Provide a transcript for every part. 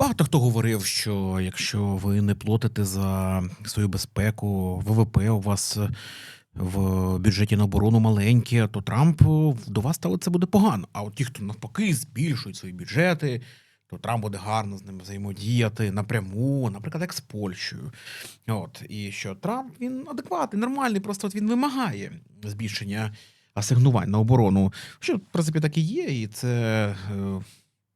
Багато хто говорив, що якщо ви не платите за свою безпеку, ВВП у вас е, в бюджеті на оборону маленьке, то Трамп е, до вас ставиться буде погано. А от ті, хто навпаки збільшують свої бюджети, то Трамп буде гарно з ними взаємодіяти напряму, наприклад, як з Польщею. От і що Трамп він адекватний, нормальний, просто от він вимагає збільшення асигнувань на оборону. Що в принципі так і є, і це е,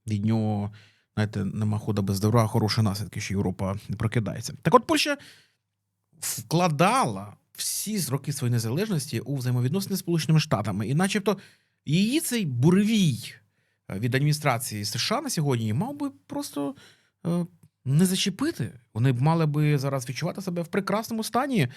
від нього. Знаєте, нема хода без добра, хороші наслідки, що Європа не прокидається. Так от Польща вкладала всі з роки своєї незалежності у взаємовідносини з Сполученими Штатами. І начебто її цей буревій е, від адміністрації США на сьогодні мав би просто е, не зачепити. Вони б мали би зараз відчувати себе в прекрасному стані,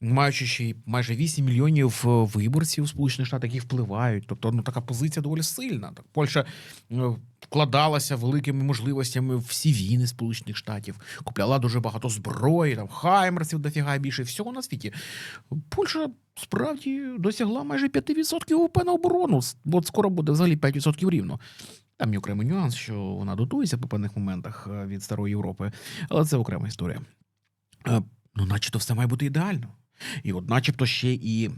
маючи ще й майже 8 мільйонів е, виборців у Сполучених Штатах, які впливають. Тобто, ну така позиція доволі сильна. Так, Польща е, вкладалася великими можливостями в всі війни Сполучених Штатів, купляла дуже багато зброї, там хаймерсів дофіга більше всього на світі. Польща справді досягла майже 5% ВВП на оборону. От скоро буде взагалі 5% рівно. Там є окремий нюанс, що вона дотується по певних моментах е, від старої Європи, але це окрема історія. Ну, начебто, все має бути ідеально. І от, начебто, ще і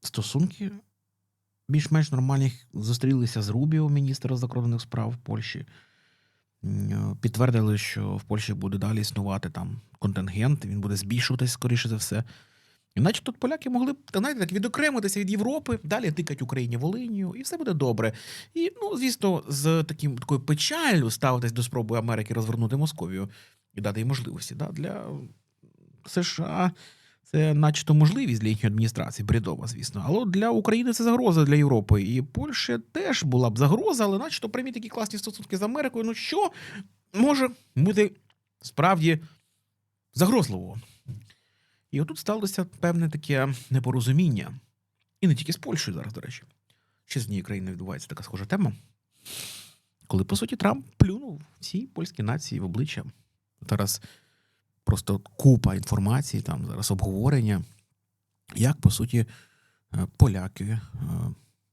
стосунки більш-менш нормальні зустрілися з Рубіо, міністра закордонних справ Польщі. Е, Підтвердили, що в Польщі буде далі існувати там контингент, він буде збільшуватись, скоріше за все. І наче тут поляки могли б знаєте, так відокремитися від Європи, далі тикать Україні Волинію, і все буде добре. І, ну, звісно, з таким такою печаллю ставитись до спроби Америки розвернути Московію і дати їй можливості. Да, для США це начебто можливість для їхньої адміністрації, бредова, звісно. Але для України це загроза для Європи. І Польща теж була б загроза, але начебто прямі такі класні стосунки з Америкою. Ну що може бути справді загрозливо? І отут сталося певне таке непорозуміння. І не тільки з Польщею зараз, до речі. Ще з однієї країни відбувається така схожа тема. Коли, по суті, Трамп плюнув всій польській нації в обличчя. Зараз просто купа інформації, там зараз обговорення, як, по суті, е, поляки е,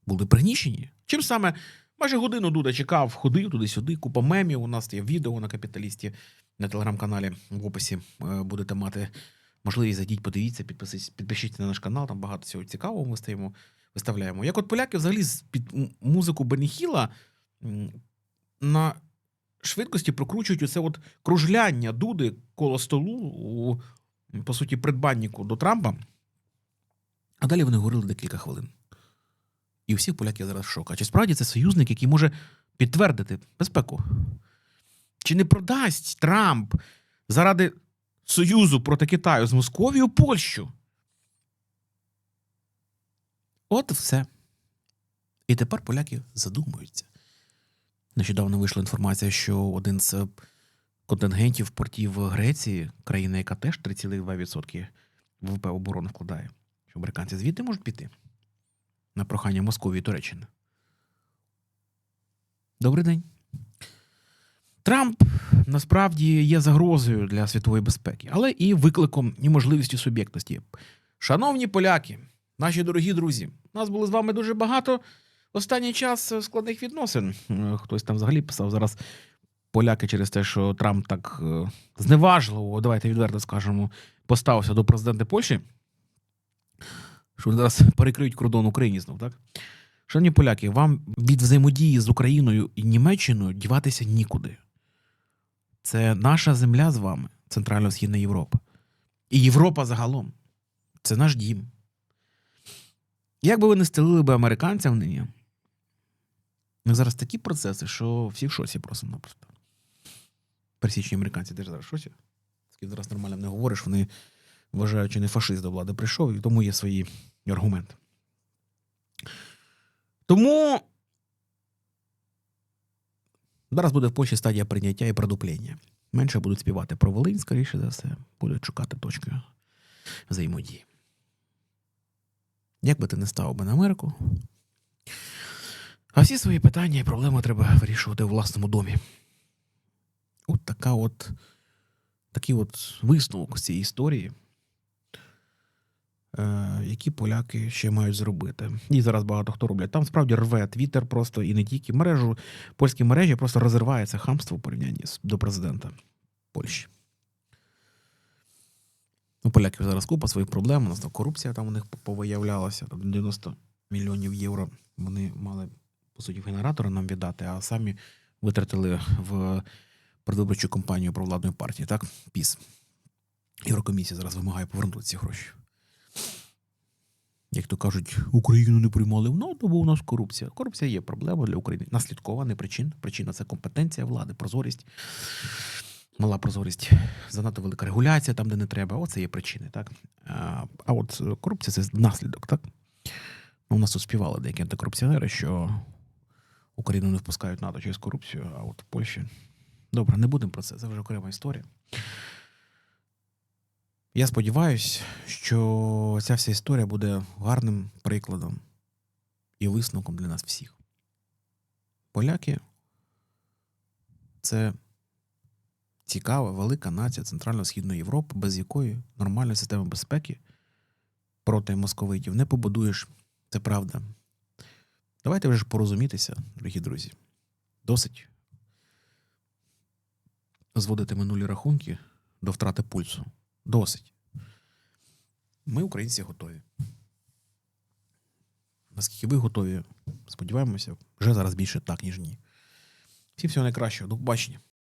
були пригнічені. Чим саме майже годину Дуда чекав, ходив туди-сюди, купа мемів. У нас є відео на капіталісті на телеграм-каналі в описі е, будете мати можливість зайдіть, подивіться, підпишіться на наш канал, там багато всього цікавого ми стаємо, виставляємо. Як от поляки взагалі під музику Бенні Хіла м, на швидкості прокручують оце от кружляння дуди коло столу у, по суті, придбаннику до Трампа. А далі вони говорили декілька хвилин. І у всіх поляків зараз шок. А чи справді це союзник, який може підтвердити безпеку? Чи не продасть Трамп заради союзу проти Китаю з Московією Польщу? От все. І тепер поляки задумуються. Нещодавно вийшла інформація, що один з контингентів портів Греції, країна, яка теж 3,2% ВВП оборони вкладає, що американці звідти можуть піти на прохання Московії і Туреччини. Добрий день. Трамп насправді є загрозою для світової безпеки, але і викликом і можливістю суб'єктності. Шановні поляки, наші дорогі друзі, нас було з вами дуже багато останній час складних відносин. Е, Хтось там взагалі писав зараз поляки через те, що Трамп так е, зневажливо, давайте відверто скажемо, поставився до президента Польщі. Що зараз перекриють кордон Україні знов, так? Шановні поляки, вам від взаємодії з Україною і Німеччиною діватися нікуди. Це наша земля з вами, Центрально-Східна Європа. І Європа загалом. Це наш дім. Як би ви не стелили би американцям нині, зараз такі процеси, що всі в шоці просто-напросто. Пересічні американці теж зараз в шоці. З зараз нормально не говориш, вони вважають, що не фашист до влади прийшов, і тому є свої аргументи. Тому зараз буде в Польщі стадія прийняття і продуплення. Менше будуть співати про Волинь, скоріше за все, будуть шукати точки взаємодії. Як би ти не ставив би на Америку, а всі свої питання і проблеми треба вирішувати у власному домі. От така от такий от висновок з цієї історії. е, які поляки ще мають зробити. І зараз багато хто роблять. Там справді рве Твіттер просто і не тільки мережу. Польські мережі просто розривається хамство в порівнянні з до президента Польщі. У поляків зараз купа своїх проблем. У нас там корупція там у них повиявлялася. Там 90 мільйонів євро вони мали, по суті, в генератори нам віддати, а самі витратили в передвиборчу кампанію провладної партії, так? ПІС. Єврокомісія зараз вимагає повернути ці гроші. Як то кажуть, Україну не приймали, ну, то бо у нас корупція. Корупція є проблема для України. Наслідкова, не причин. Причина це компетенція влади, прозорість, мала прозорість, занадто велика регуляція там, де не треба. Оце є причини, так? А, от корупція це наслідок, так? Ну, У нас тут співали деякі антикорупціонери, що Україну не впускають НАТО через корупцію, а от в Польщі. Добре, не будемо про це, це вже окрема історія. Я сподіваюся, що ця вся історія буде гарним прикладом і висновком для нас всіх. Поляки це цікава, велика нація Центрально-Східної Європи, без якої нормальної системи безпеки проти московитів не побудуєш. Це правда. Давайте вже порозумітися, дорогі друзі. Досить зводити минулі рахунки до втрати пульсу. Досить. Ми, українці, готові. Наскільки ви готові, сподіваємося, вже зараз більше так, ніж ні. Всім всього найкращого. До побачення.